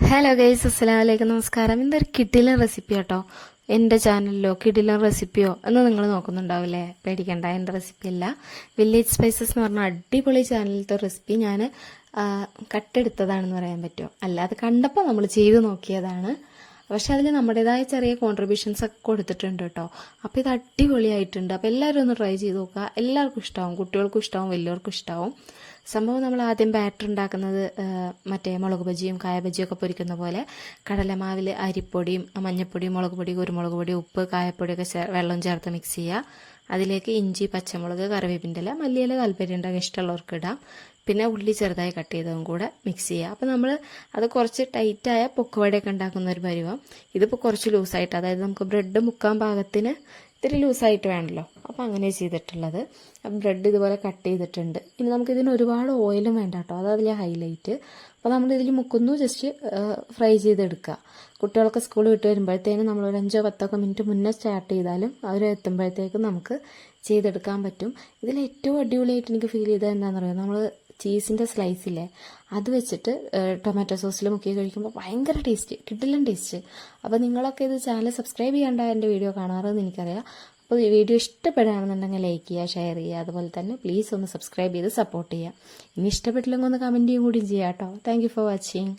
Hello guys അസ്സലാമു വലൈക്കും നമസ്കാരം. ഇതൊരു കിടിലൻ റെസിപ്പി കേട്ടോ എന്റെ ചാനലിലോ കിടിലൻ റെസിപ്പിയോ എന്ന് നിങ്ങൾ നോക്കുന്നുണ്ടാവില്ലേ? പേടിക്കണ്ട എന്റെ റെസിപ്പി അല്ല. വില്ലേജ് സ്പൈസസ് എന്ന് പറഞ്ഞ അടിപൊളി ചാനലിലത്തെ റെസിപ്പി ഞാൻ കട്ടെടുത്തതാണെന്ന് പറയാൻ പറ്റുമോ അല്ലാതെ കണ്ടപ്പോൾ നമ്മൾ ചെയ്ത് നോക്കിയതാണ്. പക്ഷെ അതിൽ നമ്മുടേതായ ചെറിയ കോൺട്രിബ്യൂഷൻസ് ഒക്കെ കൊടുത്തിട്ടുണ്ട് കേട്ടോ. അപ്പോൾ ഇത് അടിപൊളിയായിട്ടുണ്ട്. അപ്പോൾ എല്ലാവരും ഒന്ന് ട്രൈ ചെയ്ത് നോക്കുക. എല്ലാവർക്കും ഇഷ്ടമാവും കുട്ടികൾക്കും ഇഷ്ടമാവും വലിയവർക്കും ഇഷ്ടമാവും സംഭവം നമ്മൾ ആദ്യം ബാറ്റർ ഉണ്ടാക്കുന്നത് മറ്റേ മുളക് ബജിയും കായ ബജിയും ഒക്കെ പൊരിക്കുന്ന പോലെ കടലമാവിൽ അരിപ്പൊടിയും മഞ്ഞപ്പൊടിയും മുളക് പൊടി കുരുമുളക് പൊടി ഉപ്പ് കായപ്പൊടിയൊക്കെ വെള്ളം ചേർത്ത് മിക്സ് ചെയ്യുക. അതിലേക്ക് ഇഞ്ചി പച്ചമുളക് കറിവേപ്പിന്റെ ഇല മല്ലിയില താല്പര്യം ഉണ്ടെങ്കിൽ ഇഷ്ടമുള്ളവർക്ക് ഇടാം. പിന്നെ ഉള്ളി ചെറുതായി കട്ട് ചെയ്തതും കൂടെ മിക്സ് ചെയ്യുക അപ്പോൾ നമ്മൾ അത് കുറച്ച് ടൈറ്റായ പൊക്കുവടയൊക്കെ ഉണ്ടാക്കുന്ന ഒരു പരിവം. ഇതിപ്പോൾ കുറച്ച് ലൂസായിട്ട് അതായത് നമുക്ക് ബ്രെഡ് മുക്കാൻ പാകത്തിന് ഇത്തിരി ലൂസായിട്ട് വേണമല്ലോ അപ്പോൾ അങ്ങനെ ചെയ്തിട്ടുള്ളത്. അപ്പം ബ്രെഡ് ഇതുപോലെ കട്ട് ചെയ്തിട്ടുണ്ട്. ഇനി നമുക്ക് ഇതിന് ഒരുപാട് ഓയിലും വേണ്ട കേട്ടോ. അതാ അതിലെ ഹൈലൈറ്റ് അപ്പോൾ നമ്മളിതിൽ മുക്കുന്നു ജസ്റ്റ് ഫ്രൈ ചെയ്തെടുക്കുക. കുട്ടികളൊക്കെ സ്കൂൾ വിട്ട് വരുമ്പോഴത്തേനും നമ്മൾ ഒരു അഞ്ചോ പത്തൊക്കെ മിനിറ്റ് മുന്നേ സ്റ്റാർട്ട് ചെയ്താലും അവർ എത്തുമ്പോഴത്തേക്കും നമുക്ക് ചെയ്തെടുക്കാൻ പറ്റും. ഇതിൽ ഏറ്റവും അടിപൊളിയായിട്ട് എനിക്ക് ഫീൽ ചെയ്തത് എന്താണെന്ന് പറയുക നമ്മൾ ചീസിന്റെ സ്ലൈസില്ലേ അത് വെച്ചിട്ട് ടൊമാറ്റോ സോസിൽ മുക്കി കഴിക്കുമ്പോൾ ഭയങ്കര ടേസ്റ്റ് കിട്ടില്ല ടേസ്റ്റ്. അപ്പോൾ നിങ്ങളൊക്കെ ഇത് ചാനൽ സബ്സ്ക്രൈബ് ചെയ്യേണ്ട എന്റെ വീഡിയോ കാണാറെന്ന് എനിക്കറിയാം. അപ്പോൾ ഈ വീഡിയോ ഇഷ്ടപ്പെടുകയാണെന്നുണ്ടെങ്കിൽ ലൈക്ക് ചെയ്യുക ഷെയർ ചെയ്യുക. അതുപോലെ തന്നെ പ്ലീസ് ഒന്ന് സബ്സ്ക്രൈബ് ചെയ്ത് സപ്പോർട്ട് ചെയ്യുക. ഇനി ഇഷ്ടപ്പെട്ടില്ലെങ്കിൽ ഒന്ന് കമന്റ് ചെയ്യും കൂടി ചെയ്യാം കേട്ടോ. Thank for watching